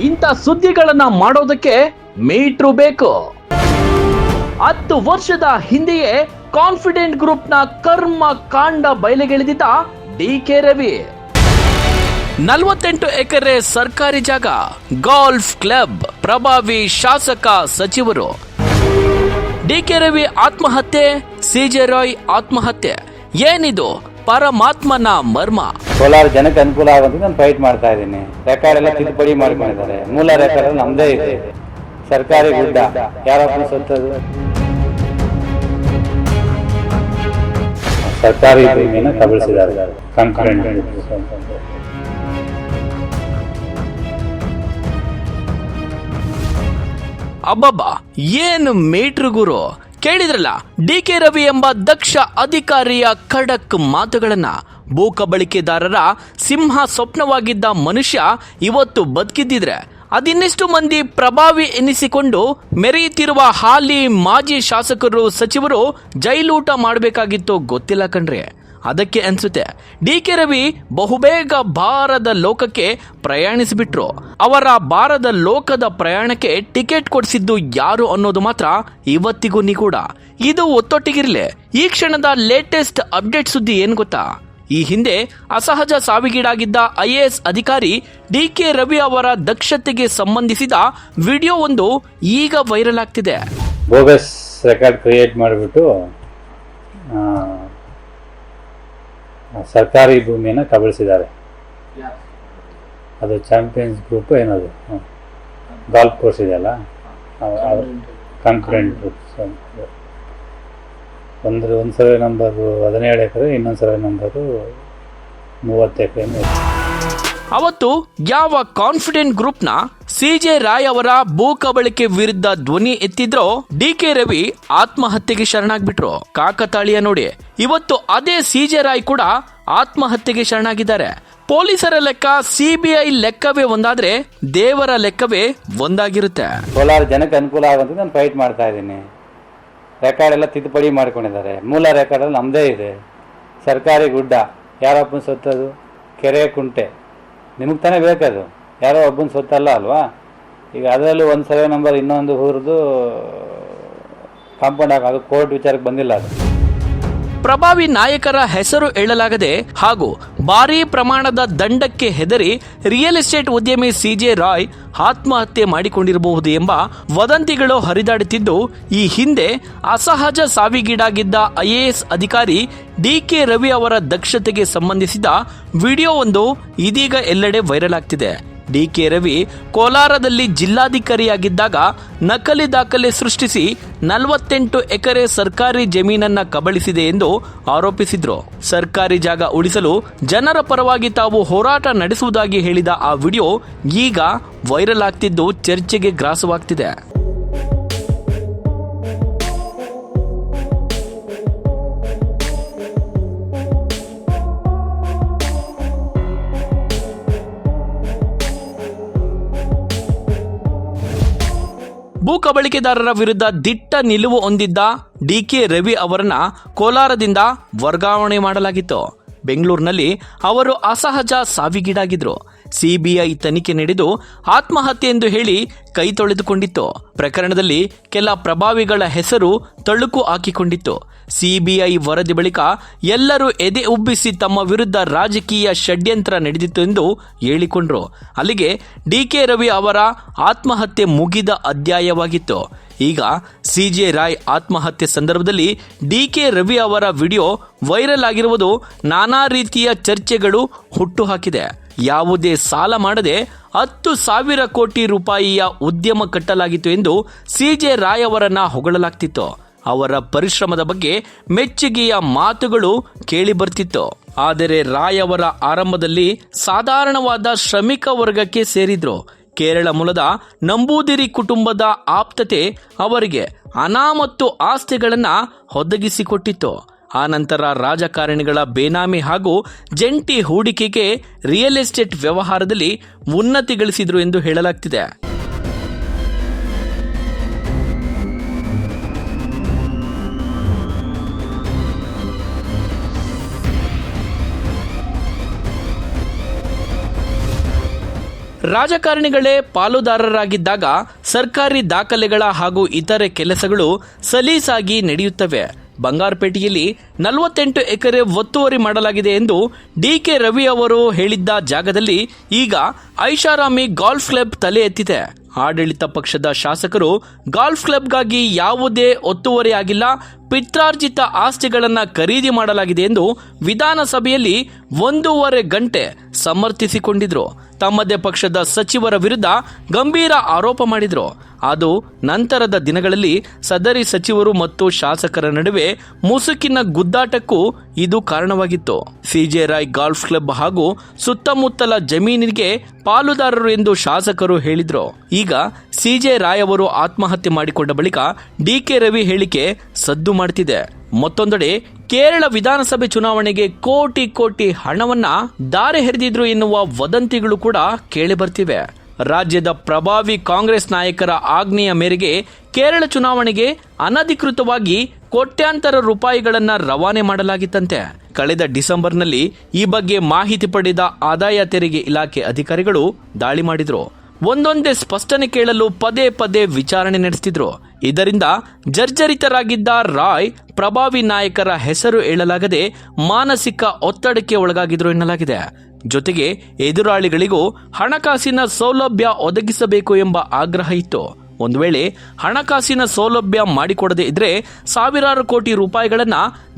ಇಂಥ ಸುದ್ದಿಗಳನ್ನ ಮಾಡೋದಕ್ಕೆ ಮೀಟ್ರು ಬೇಕು. ಹತ್ತು ವರ್ಷದ ಹಿಂದೆಯೇ ಕಾನ್ಫಿಡೆಂಟ್ ಗ್ರೂಪ್ನ ಕರ್ಮ ಕಾಂಡ ಬಯಲಿಗೆಳೆದಿದ್ದ ಡಿ ಕೆ ರವಿ. ನಲವತ್ತೆಂಟು ಎಕರೆ ಸರ್ಕಾರಿ ಜಾಗ, ಗಾಲ್ಫ್ ಕ್ಲಬ್ ಪ್ರಭಾವಿ ಶಾಸಕ ಸಚಿವರು. ಡಿ ಕೆ ರವಿ ಆತ್ಮಹತ್ಯೆ, ಸಿಜೆ ರಾಯ್ ಆತ್ಮಹತ್ಯೆ. ಏನಿದು? ಪರಮಾತ್ಮನ ಮರ್ಮ. ಕೋಲಾರ ಜನಕ್ಕೆ ಅನುಕೂಲ ಆಗುವಂತ ನಾನು ಫೈಟ್ ಮಾಡ್ತಾ ಇದ್ದೀನಿ. ರೆಕಾರ್ಡ್ ಎಲ್ಲ ತಿದ್ದುಪಡಿ ಮಾಡ್ಕೊಂಡಿದ್ದಾರೆ. ಮೂಲ ರೆಕಾರ್ಡ್ ನಮ್ದೇ ಇದೆ. ಸರ್ಕಾರಿ ಗುಡ್ಡ. ಯಾರಪ್ಪ ಸತ್ತದು ಸರ್ಕಾರಿ ಭೂಮಿಯನ್ನು ಕಬಳಿಸಿದ್ದಾರೆ. ಅಬ್ಬಬ್ಬ ಏನು ಮೀಟ್ರ್ ಗುರು? ಕೇಳಿದ್ರಲ್ಲ ಡಿ ಕೆ ರವಿ ಎಂಬ ದಕ್ಷ ಅಧಿಕಾರಿಯ ಖಡಕ್ ಮಾತುಗಳನ್ನ. ಭೂಕಬಳಿಕೆದಾರರ ಸಿಂಹ ಸ್ವಪ್ನವಾಗಿದ್ದ ಮನುಷ್ಯ ಇವತ್ತು ಬದುಕಿದ್ದಿದ್ರೆ. ಅದಿನ್ನೆಷ್ಟು ಮಂದಿ ಪ್ರಭಾವಿ ಎನಿಸಿಕೊಂಡು ಮೆರೆಯುತ್ತಿರುವ ಹಾಲಿ ಮಾಜಿ ಶಾಸಕರು, ಸಚಿವರು ಜೈಲೂಟ ಮಾಡಬೇಕಾಗಿತ್ತು ಗೊತ್ತಿಲ್ಲ ಕಣ್ರಿ. ಅದಕ್ಕೆ ಅನ್ಸುತ್ತೆ ಡಿ ಕೆ ರವಿ ಬಹುಬೇಗ ಭಾರದ ಲೋಕಕ್ಕೆ ಪ್ರಯಾಣಿಸಿಬಿಟ್ರು. ಅವರ ಭಾರದ ಲೋಕದ ಪ್ರಯಾಣಕ್ಕೆ ಟಿಕೆಟ್ ಕೊಡಿಸಿದ್ದು ಯಾರು ಅನ್ನೋದು ಮಾತ್ರ ಇವತ್ತಿಗೂ ನಿಗೂಢ. ಇದು ಒತ್ತೊಟ್ಟಿಗಿರ್ಲಿ. ಈ ಕ್ಷಣದ ಲೇಟೆಸ್ಟ್ ಅಪ್ಡೇಟ್ ಸುದ್ದಿ ಏನ್ ಗೊತ್ತಾ? ಈ ಹಿಂದೆ ಅಸಹಜ ಸಾವಿಗೀಡಾಗಿದ್ದ ಐಎಎಸ್ ಅಧಿಕಾರಿ ಡಿ ಕೆ ರವಿ ಅವರ ದಕ್ಷತೆಗೆ ಸಂಬಂಧಿಸಿದ ವಿಡಿಯೋ ಒಂದು ಈಗ ವೈರಲ್ ಆಗ್ತಿದೆ. ರೆಕಾರ್ಡ್ ಕ್ರಿಯೇಟ್ ಮಾಡಿಬಿಟ್ಟು ಸರ್ಕಾರಿ ಭೂಮಿಯನ್ನು ಕಬಳಿಸಿದ್ದಾರೆ. ಅದು ಚಾಂಪಿಯನ್ಸ್ ಗ್ರೂಪ್ ಏನದು? ಗಾಲ್ಫ್ ಕೋರ್ಸ್ ಇದೆಯಲ್ಲ? Confident group. ಒಂದು ಒಂದು ಸರ್ವೆ ನಂಬರು ಹದಿನೇಳು ಎಕರೆ ಇನ್ನೊಂದು ಸರ್ವೆ ನಂಬರು ಮೂವತ್ತು ಎಕರೆ. ಅವತ್ತು ಯಾವ ಕಾನ್ಫಿಡೆಂಟ್ ಗ್ರೂಪ್ನ ಸಿಜೆ ರಾಯ್ ಅವರ ಭೂ ಕಬಳಿಕೆ ವಿರುದ್ಧ ಧ್ವನಿ ಎತ್ತಿದ್ರೋ ಡಿ ಕೆ ರವಿ ಆತ್ಮಹತ್ಯೆಗೆ ಶರಣಾಗ್ಬಿಟ್ರು. ಕಾಕತಾಳಿಯ ನೋಡಿ. ಇವತ್ತು ಅದೇ ಸಿ ಜೆ ರಾಯ್ ಕೂಡ ಆತ್ಮಹತ್ಯೆಗೆ ಶರಣಾಗಿದ್ದಾರೆ. ಪೊಲೀಸರ ಲೆಕ್ಕ ಸಿಬಿಐ ಲೆಕ್ಕವೇ ಒಂದಾದ್ರೆ ದೇವರ ಲೆಕ್ಕವೇ ಒಂದಾಗಿರುತ್ತೆ. ಕೋಲಾರ ಜನಕ್ಕೆ ಅನುಕೂಲ ಆಗುವಂತ ನಾನು ಫೈಟ್ ಮಾಡ್ತಾ ಇದ್ದೀನಿ. ರೆಕಾರ್ಡ್ ಎಲ್ಲ ತಿದ್ದುಪಡಿ ಮಾಡ್ಕೊಂಡಿದ್ದಾರೆ. ಮೂಲ ರೆಕಾರ್ಡ್ ನಮ್ಮದೇ ಇದೆ. ಸರ್ಕಾರಿ ಗುಡ್ಡ. ಯಾರಪ್ಪನ ಸತ್ತದು? ಕೆರೆ ಕುಂಟೆ. ನಿಮಗೆ ತಾನೇ ಬೇಕದು. ಯಾರೋ ಒಬ್ಬನ ಸೊತ್ತಲ್ಲ ಅಲ್ವಾ? ಈಗ ಅದರಲ್ಲೂ ಒಂದು ಸರ್ವೆ ನಂಬರ್ ಇನ್ನೊಂದು ಹುರಿದು ಕಾಂಪೌಂಡ್ ಹಾಕೋದು ಕೋರ್ಟ್ ವಿಚಾರಕ್ಕೆ ಬಂದಿಲ್ಲ ಅದು. ಪ್ರಭಾವಿ ನಾಯಕರ ಹೆಸರು ಹೇಳಲಾಗದೆ ಹಾಗೂ ಭಾರೀ ಪ್ರಮಾಣದ ದಂಡಕ್ಕೆ ಹೆದರಿ ರಿಯಲ್ ಎಸ್ಟೇಟ್ ಉದ್ಯಮಿ ಸಿಜೆ ರಾಯ್ ಆತ್ಮಹತ್ಯೆ ಮಾಡಿಕೊಂಡಿರಬಹುದು ಎಂಬ ವದಂತಿಗಳು ಹರಿದಾಡುತ್ತಿದ್ದು, ಈ ಹಿಂದೆ ಅಸಹಜ ಸಾವಿಗೀಡಾಗಿದ್ದ ಐಎಎಸ್ ಅಧಿಕಾರಿ ಡಿ ಕೆ ರವಿ ಅವರ ದಕ್ಷತೆಗೆ ಸಂಬಂಧಿಸಿದ ವಿಡಿಯೋ ಒಂದು ಇದೀಗ ಎಲ್ಲೆಡೆ ವೈರಲ್ ಆಗ್ತಿದೆ. ಡಿಕೆ ರವಿ ಕೋಲಾರದಲ್ಲಿ ಜಿಲ್ಲಾಧಿಕಾರಿಯಾಗಿದ್ದಾಗ ನಕಲಿ ದಾಖಲೆ ಸೃಷ್ಟಿಸಿ ನಲವತ್ತೆಂಟು ಎಕರೆ ಸರ್ಕಾರಿ ಜಮೀನನ್ನ ಕಬಳಿಸಿದೆ ಎಂದು ಆರೋಪಿಸಿದ್ರು. ಸರ್ಕಾರಿ ಜಾಗ ಉಳಿಸಲು ಜನರ ಪರವಾಗಿ ತಾವು ಹೋರಾಟ ನಡೆಸುವುದಾಗಿ ಹೇಳಿದ ಆ ವಿಡಿಯೋ ಈಗ ವೈರಲ್ ಆಗ್ತಿದ್ದು ಚರ್ಚೆಗೆ ಗ್ರಾಸವಾಗ್ತಿದೆ. ಭೂ ಕಬಳಿಕೆದಾರರ ವಿರುದ್ಧ ದಿಟ್ಟ ನಿಲುವು ಹೊಂದಿದ್ದ ಡಿ ಕೆ ರವಿ ಅವರನ್ನ ಕೋಲಾರದಿಂದ ವರ್ಗಾವಣೆ ಮಾಡಲಾಗಿತ್ತು. ಬೆಂಗಳೂರಿನಲ್ಲಿ ಅವರು ಅಸಹಜ ಸಾವಿಗೀಡಾಗಿದ್ರು. ಸಿಬಿಐ ತನಿಖೆ ನಡೆದು ಆತ್ಮಹತ್ಯೆ ಎಂದು ಹೇಳಿ ಕೈ ತೊಳೆದುಕೊಂಡಿತ್ತು. ಪ್ರಕರಣದಲ್ಲಿ ಕೆಲ ಪ್ರಭಾವಿಗಳ ಹೆಸರು ತಳುಕು ಹಾಕಿಕೊಂಡಿತ್ತು. ಸಿಬಿಐ ವರದಿ ಬಳಿಕ ಎಲ್ಲರೂ ಎದೆ ಉಬ್ಬಿಸಿ ತಮ್ಮ ವಿರುದ್ಧ ರಾಜಕೀಯ ಷಡ್ಯಂತ್ರ ನಡೆದಿತ್ತು ಎಂದು ಹೇಳಿಕೊಂಡ್ರು. ಅಲ್ಲಿಗೆ ಡಿಕೆ ರವಿ ಅವರ ಆತ್ಮಹತ್ಯೆ ಮುಗಿದ ಅಧ್ಯಾಯವಾಗಿತ್ತು. ಈಗ ಸಿಜೆ ರಾಯ್ ಆತ್ಮಹತ್ಯೆ ಸಂದರ್ಭದಲ್ಲಿ ಡಿಕೆ ರವಿ ಅವರ ವಿಡಿಯೋ ವೈರಲ್ ಆಗಿರುವುದು ನಾನಾ ರೀತಿಯ ಚರ್ಚೆಗಳು ಹುಟ್ಟುಹಾಕಿದೆ ಯಾವುದೇ ಸಾಲ ಮಾಡದೆ ಹತ್ತು ಸಾವಿರ ಕೋಟಿ ರೂಪಾಯಿಯ ಉದ್ಯಮ ಕಟ್ಟಲಾಗಿತ್ತು ಎಂದು ಸಿಜೆ ರಾಯ್ ಅವರನ್ನ ಹೊಗಳಲಾಗ್ತಿತ್ತು. ಅವರ ಪರಿಶ್ರಮದ ಬಗ್ಗೆ ಮೆಚ್ಚುಗೆಯ ಮಾತುಗಳು ಕೇಳಿ ಬರ್ತಿತ್ತು. ಆದರೆ ರಾಯ್ ಅವರ ಆರಂಭದಲ್ಲಿ ಸಾಧಾರಣವಾದ ಶ್ರಮಿಕ ವರ್ಗಕ್ಕೆ ಸೇರಿದ್ರು. ಕೇರಳ ಮೂಲದ ನಂಬೂದಿರಿ ಕುಟುಂಬದ ಆಪ್ತತೆ ಅವರಿಗೆ ಹಣ ಮತ್ತು ಆಸ್ತಿಗಳನ್ನ ಒದಗಿಸಿಕೊಟ್ಟಿತ್ತು. ಆ ನಂತರ ರಾಜಕಾರಣಿಗಳ ಬೇನಾಮಿ ಹಾಗೂ ಜಂಟಿ ಹೂಡಿಕೆಗೆ ರಿಯಲ್ ಎಸ್ಟೇಟ್ ವ್ಯವಹಾರದಲ್ಲಿ ಉನ್ನತಿ ಗಳಿಸಿದ್ರು ಎಂದು ಹೇಳಲಾಗ್ತಿದೆ. ರಾಜಕಾರಣಿಗಳೇ ಪಾಲುದಾರರಾಗಿದ್ದಾಗ ಸರ್ಕಾರಿ ದಾಖಲೆಗಳ ಹಾಗೂ ಇತರೆ ಕೆಲಸಗಳು ಸಲೀಸಾಗಿ ನಡೆಯುತ್ತವೆ. ಬಂಗಾರಪೇಟೆಯಲ್ಲಿ ನಲವತ್ತೆಂಟು ಎಕರೆ ಒತ್ತುವರಿ ಮಾಡಲಾಗಿದೆ ಎಂದು ಡಿಕೆ ರವಿ ಅವರು ಹೇಳಿದ್ದ ಜಾಗದಲ್ಲಿ ಈಗ ಐಷಾರಾಮಿ ಗಾಲ್ಫ್ ಕ್ಲಬ್ ತಲೆ ಎತ್ತಿದೆ. ಆಡಳಿತ ಪಕ್ಷದ ಶಾಸಕರು ಗಾಲ್ಫ್ ಕ್ಲಬ್ಗಾಗಿ ಯಾವುದೇ ಒತ್ತುವರಿ ಆಗಿಲ್ಲ, ಪಿತ್ರಾರ್ಜಿತ ಆಸ್ತಿಗಳನ್ನು ಖರೀದಿ ಮಾಡಲಾಗಿದೆ ಎಂದು ವಿಧಾನಸಭೆಯಲ್ಲಿ ಒಂದೂವರೆ ಗಂಟೆ ಸಮರ್ಥಿಸಿಕೊಂಡಿದ್ರು. ತಮ್ಮದೇ ಪಕ್ಷದ ಸಚಿವರ ವಿರುದ್ಧ ಗಂಭೀರ ಆರೋಪ ಮಾಡಿದ್ರು. ಅದು ನಂತರದ ದಿನಗಳಲ್ಲಿ ಸದರಿ ಸಚಿವರು ಮತ್ತು ಶಾಸಕರ ನಡುವೆ ಮುಸುಕಿನ ಗುದ್ದಾಟಕ್ಕೂ ಇದು ಕಾರಣವಾಗಿತ್ತು. ಸಿಜೆ ರಾಯ್ ಗಾಲ್ಫ್ ಕ್ಲಬ್ ಹಾಗೂ ಸುತ್ತಮುತ್ತಲ ಜಮೀನಿಗೆ ಪಾಲುದಾರರು ಎಂದು ಶಾಸಕರು ಹೇಳಿದ್ರು. ಈಗ ಸಿಜೆ ರಾಯ್ ಅವರು ಆತ್ಮಹತ್ಯೆ ಮಾಡಿಕೊಂಡ ಬಳಿಕ ಡಿ ಕೆ ರವಿ ಹೇಳಿಕೆ ಸದ್ದು ಮಾಡ್ತಿದೆ. ಮತ್ತೊಂದೆಡೆ ಕೇರಳ ವಿಧಾನಸಭೆ ಚುನಾವಣೆಗೆ ಕೋಟಿ ಕೋಟಿ ಹಣವನ್ನ ದಾರೆ ಎರೆದಿದ್ರು ಎನ್ನುವ ವದಂತಿಗಳು ಕೂಡ ಕೇಳಿ ಬರ್ತಿವೆ. ರಾಜ್ಯದ ಪ್ರಭಾವಿ ಕಾಂಗ್ರೆಸ್ ನಾಯಕರ ಆಜ್ಞೆಯ ಮೇರೆಗೆ ಕೇರಳ ಚುನಾವಣೆಗೆ ಅನಧಿಕೃತವಾಗಿ ಕೋಟ್ಯಾಂತರ ರೂಪಾಯಿಗಳನ್ನು ರವಾನೆ ಮಾಡಲಾಗಿತ್ತಂತೆ. ಕಳೆದ ಡಿಸೆಂಬರ್ನಲ್ಲಿ ಈ ಬಗ್ಗೆ ಮಾಹಿತಿ ಪಡೆದ ಆದಾಯ ತೆರಿಗೆ ಇಲಾಖೆ ಅಧಿಕಾರಿಗಳು ದಾಳಿ ಮಾಡಿದ್ರು. ಒಂದೊಂದೇ ಸ್ಪಷ್ಟನೆ ಕೇಳಲು ಪದೇ ಪದೇ ವಿಚಾರಣೆ ನಡೆಸ್ತಿದ್ರು. ಇದರಿಂದ ಜರ್ಜರಿತರಾಗಿದ್ದ ರಾಯ್ ಪ್ರಭಾವಿ ನಾಯಕರ ಹೆಸರು ಹೇಳಲಾಗದೆ ಮಾನಸಿಕ ಒತ್ತಡಕ್ಕೆ ಒಳಗಾಗಿದ್ರು ಎನ್ನಲಾಗಿದೆ. ಜೊತೆಗೆ ಎದುರಾಳಿಗಳಿಗೂ ಹಣಕಾಸಿನ ಸೌಲಭ್ಯ ಒದಗಿಸಬೇಕು ಎಂಬ ಆಗ್ರಹ ಇತ್ತು. ಒಂದು ವೇಳೆ ಹಣಕಾಸಿನ ಸೌಲಭ್ಯ ಮಾಡಿಕೊಡದೇ ಇದ್ರೆ ಸಾವಿರಾರು ಕೋಟಿ ರೂಪಾಯಿಗಳನ್ನ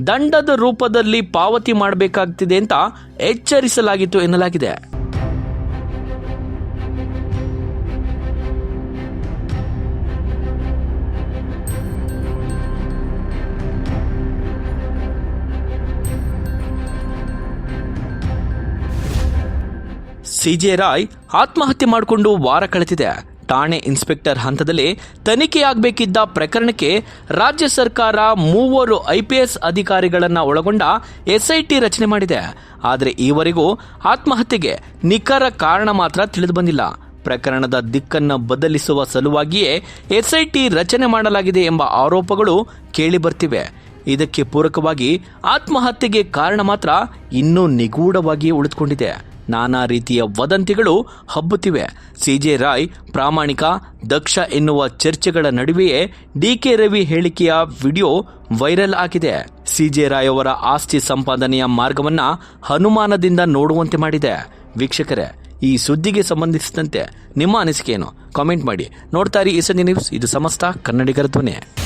ದಂಡದ ರೂಪದಲ್ಲಿ ಪಾವತಿ ಮಾಡಬೇಕಾಗ್ತಿದೆ ಅಂತ ಎಚ್ಚರಿಸಲಾಗಿತ್ತು ಎನ್ನಲಾಗಿದೆ. ಸಿಜೆ ರಾಯ್ ಆತ್ಮಹತ್ಯೆ ಮಾಡಿಕೊಂಡು ವಾರ ಕಳೆದಿದೆ. ಠಾಣೆ ಇನ್ಸ್ಪೆಕ್ಟರ್ ಹಂತದಲ್ಲಿ ತನಿಖೆಯಾಗಬೇಕಿದ್ದ ಪ್ರಕರಣಕ್ಕೆ ರಾಜ್ಯ ಸರ್ಕಾರ ಮೂವರು ಐಪಿಎಸ್ ಅಧಿಕಾರಿಗಳನ್ನು ಒಳಗೊಂಡ ಎಸ್ಐಟಿ ರಚನೆ ಮಾಡಿದೆ. ಆದರೆ ಈವರೆಗೂ ಆತ್ಮಹತ್ಯೆಗೆ ನಿಖರ ಕಾರಣ ಮಾತ್ರ ತಿಳಿದು ಬಂದಿಲ್ಲ. ಪ್ರಕರಣದ ದಿಕ್ಕನ್ನು ಬದಲಿಸುವ ಸಲುವಾಗಿಯೇ ಎಸ್ಐಟಿ ರಚನೆ ಮಾಡಲಾಗಿದೆ ಎಂಬ ಆರೋಪಗಳು ಕೇಳಿಬರ್ತಿವೆ ಇದಕ್ಕೆ ಪೂರಕವಾಗಿ ಆತ್ಮಹತ್ಯೆಗೆ ಕಾರಣ ಮಾತ್ರ ಇನ್ನೂ ನಿಗೂಢವಾಗಿಯೇ ಉಳಿದುಕೊಂಡಿದೆ. ನಾನಾ ರೀತಿಯ ವದಂತಿಗಳು ಹಬ್ಬುತ್ತಿವೆ. ಸಿಜೆ ರಾಯ್, ಪ್ರಾಮಾಣಿಕ, ದಕ್ಷ ಎನ್ನುವ ಚರ್ಚೆಗಳ ನಡುವೆಯೇ ಡಿಕೆ ರವಿ ಹೇಳಿಕೆಯ ವಿಡಿಯೋ ವೈರಲ್ ಆಗಿದೆ. ಸಿಜೆ ರಾಯ್ ಅವರ ಆಸ್ತಿ ಸಂಪಾದನೆಯ ಮಾರ್ಗವನ್ನ ಹನುಮಾನದಿಂದ ನೋಡುವಂತೆ ಮಾಡಿದೆ. ವೀಕ್ಷಕರೇ, ಈ ಸುದ್ದಿಗೆ ಸಂಬಂಧಿಸಿದಂತೆ ನಿಮ್ಮ ಅನಿಸಿಕೆ ಏನು ಕಾಮೆಂಟ್ ಮಾಡಿ. ನೋಡ್ತಾ ಇರಿ ಈ ಸಂಜೆ ನ್ಯೂಸ್. ಇದು ಸಮಸ್ತ ಕನ್ನಡಿಗರ ಧ್ವನಿ.